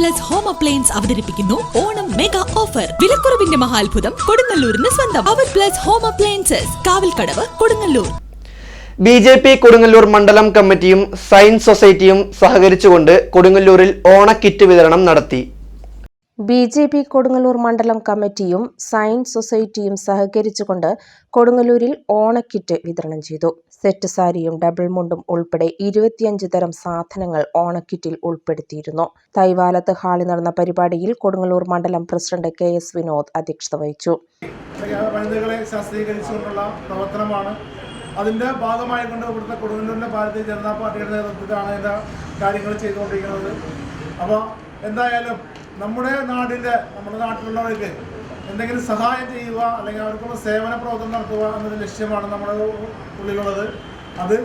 Plus home appliance അവതരിപ്പിക്കുന്നു. Onam mega offer വിലക്കുറവിന്റെ മഹാത്ഭുതം കൊടുങ്ങല്ലൂരിന് സ്വന്തം. അവർ plus home appliances Kavalkadavu Kodungallur. B J P Kodungallur മണ്ഡലം കമ്മിറ്റിയും സയൻസ് സൊസൈറ്റിയും സഹകരിച്ചുകൊണ്ട് കൊടുങ്ങല്ലൂരിൽ ഓണക്കിറ്റ് വിതരണം നടത്തി. ബി ജെ പി കൊടുങ്ങല്ലൂർ മണ്ഡലം കമ്മിറ്റിയും സയൻസ് സൊസൈറ്റിയും സഹകരിച്ചുകൊണ്ട് കൊടുങ്ങല്ലൂരിൽ ഓണക്കിറ്റ് വിതരണം ചെയ്തു. സെറ്റ് സാരിയും ഡബിൾ മുണ്ടും ഉൾപ്പെടെ ഇരുപത്തിയഞ്ച് തരം സാധനങ്ങൾ ഓണക്കിറ്റിൽ ഉൾപ്പെടുത്തിയിരുന്നു. തൈവാലത്ത് ഹാളിൽ നടന്ന പരിപാടിയിൽ കൊടുങ്ങല്ലൂർ മണ്ഡലം പ്രസിഡന്റ് കെ എസ് വിനോദ് അധ്യക്ഷത വഹിച്ചു. വനിതകളെ ശാസ്ത്രീകരിച്ചുകൊണ്ടുള്ള പ്രവർത്തനമാണ്. ഇവിടുത്തെ കൊടുങ്ങല്ലൂരിലെ ഭാരതീയ ജനതാ പാർട്ടിയുടെ നേതൃത്വത്തിലാണ് അതിന്റെ കാര്യങ്ങൾ ചെയ്തുകൊണ്ടിരിക്കുന്നത്. അപ്പോൾ എന്തായാലും നമ്മുടെ നാടിന്റെ നമ്മുടെ നാട്ടിലുള്ളവർക്ക് എന്തെങ്കിലും സഹായം ചെയ്യുക അല്ലെങ്കിൽ അവർക്കുള്ള സേവന പ്രവർത്തനം നടത്തുക എന്നൊരു ലക്ഷ്യമാണ് നമ്മുടെ ഉള്ളിലുള്ളത്. അത്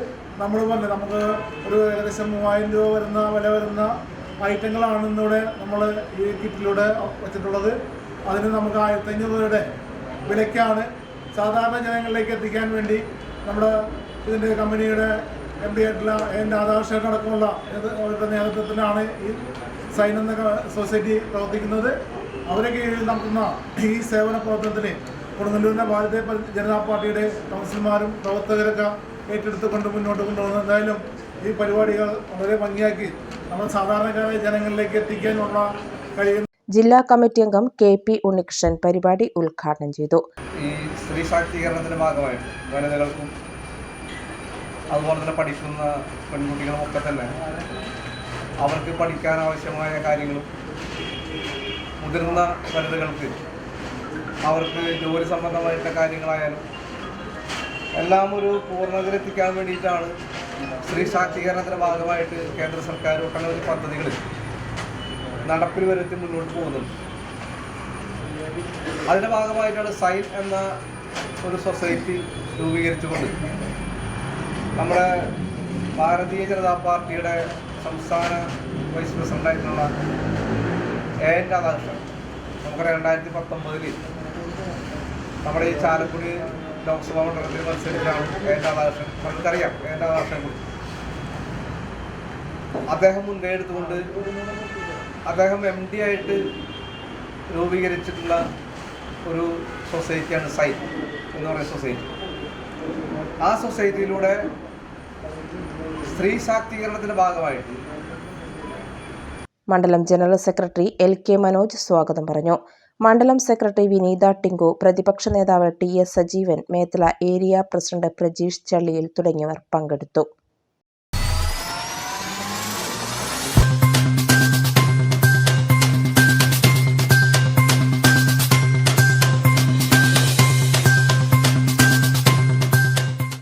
നമ്മൾ പറഞ്ഞത് നമുക്ക് ഒരു ഏകദേശം മൂവായിരം രൂപ വരുന്ന വില വരുന്ന ഐറ്റങ്ങളാണ് ഇന്നിവിടെ നമ്മൾ ഈ കിറ്റിലൂടെ വെച്ചിട്ടുള്ളത്. അതിന് നമുക്ക് ആയിരത്തി അഞ്ഞൂറ് രൂപയുടെ വിലയ്ക്കാണ് സാധാരണ ജനങ്ങളിലേക്ക് എത്തിക്കാൻ വേണ്ടി നമ്മുടെ ഇതിന്റെ കമ്പനിയുടെ എം ഡി ആയിട്ടുള്ള എൻ രാധാകൃഷ്ണൻ അടക്കമുള്ള അവരുടെ നേതൃത്വത്തിലാണ് ഈ സൈൻ എന്ന സൊസൈറ്റി പ്രവർത്തിക്കുന്നത്. അവരെ കീഴിൽ നടത്തുന്ന ഈ സേവന പ്രവർത്തനത്തിന് കൊടുങ്ങല്ലൂരിന്റെ ഭാരതീയ ജനതാ പാർട്ടിയുടെ കൗൺസിലർമാരും പ്രവർത്തകരൊക്കെ ഏറ്റെടുത്തുകൊണ്ട് മുന്നോട്ട് കൊണ്ടുപോകുന്നത് എന്തായാലും ഈ പരിപാടികൾ വളരെ ഭംഗിയാക്കി നമ്മൾ സാധാരണക്കാരായ ജനങ്ങളിലേക്ക് എത്തിക്കാനുള്ള കഴിയുന്ന ജില്ലാ കമ്മിറ്റി അംഗം കെ പി ഉണ്ണികൃഷ്ണൻ പരിപാടി ഉദ്ഘാടനം ചെയ്തു. ഈ സ്ത്രീ ശാക്തീകരണത്തിന്റെ ഭാഗമായിട്ട് വനിതകൾക്കും അതുപോലെ തന്നെ പഠിക്കുന്ന പെൺകുട്ടികളും ഒക്കെ തന്നെ അവർക്ക് പഠിക്കാൻ ആവശ്യമായ കാര്യങ്ങളും മുതിർന്ന വനിതകൾക്ക് അവർക്ക് ജോലി സംബന്ധമായിട്ടുള്ള കാര്യങ്ങളായാലും എല്ലാം ഒരു പൂർണതയിലെത്തിക്കാൻ വേണ്ടിയിട്ടാണ് സ്ത്രീ ശാക്തീകരണത്തിന്റെ ഭാഗമായിട്ട് കേന്ദ്ര സർക്കാർ ഒട്ടനവധി പദ്ധതികൾ നടപ്പിൽ വരുത്തി മുന്നോട്ട് പോകുന്നുണ്ട്. അതിന്റെ ഭാഗമായിട്ടാണ് സൈൻ എന്ന ഒരു സൊസൈറ്റി രൂപീകരിച്ചുകൊണ്ട് നമ്മുടെ ഭാരതീയ ജനതാ പാർട്ടിയുടെ സംസ്ഥാന വൈസ് പ്രസിഡന്റായിട്ടുള്ള എ എൻ രാധാകൃഷ്ണൻ. നമുക്ക് രണ്ടായിരത്തി പത്തൊമ്പതിൽ നമ്മുടെ ഈ ചാലക്കുടി ലോക്സഭാ മണ്ഡലത്തിൽ മത്സരിച്ചാണ് എ എൻ രാധാകൃഷ്ണൻ. നമുക്കറിയാം എ എൻ രാധാകൃഷ്ണനെ കുറിച്ച്. അദ്ദേഹം മുൻകൈ എടുത്തുകൊണ്ട് അദ്ദേഹം എം ഡി ആയിട്ട് രൂപീകരിച്ചിട്ടുള്ള ഒരു സൊസൈറ്റിയാണ് സൈറ്റ് എന്ന് പറയുന്ന സൊസൈറ്റി ആ സൊസൈറ്റിയിലൂടെ സ്ത്രീ ശാക്തീകരണത്തിന്റെ ഭാഗമായിട്ട്. മണ്ഡലം general secretary L K Manoj സ്വാഗതം പറഞ്ഞു. മണ്ഡലം സെക്രട്ടറി വിനീത ടിങ്കു പ്രതിപക്ഷ നേതാവ് T S Sajeevan Methala area president Prajeesh Challiyil തുടങ്ങിയവർ പങ്കെടുത്തു.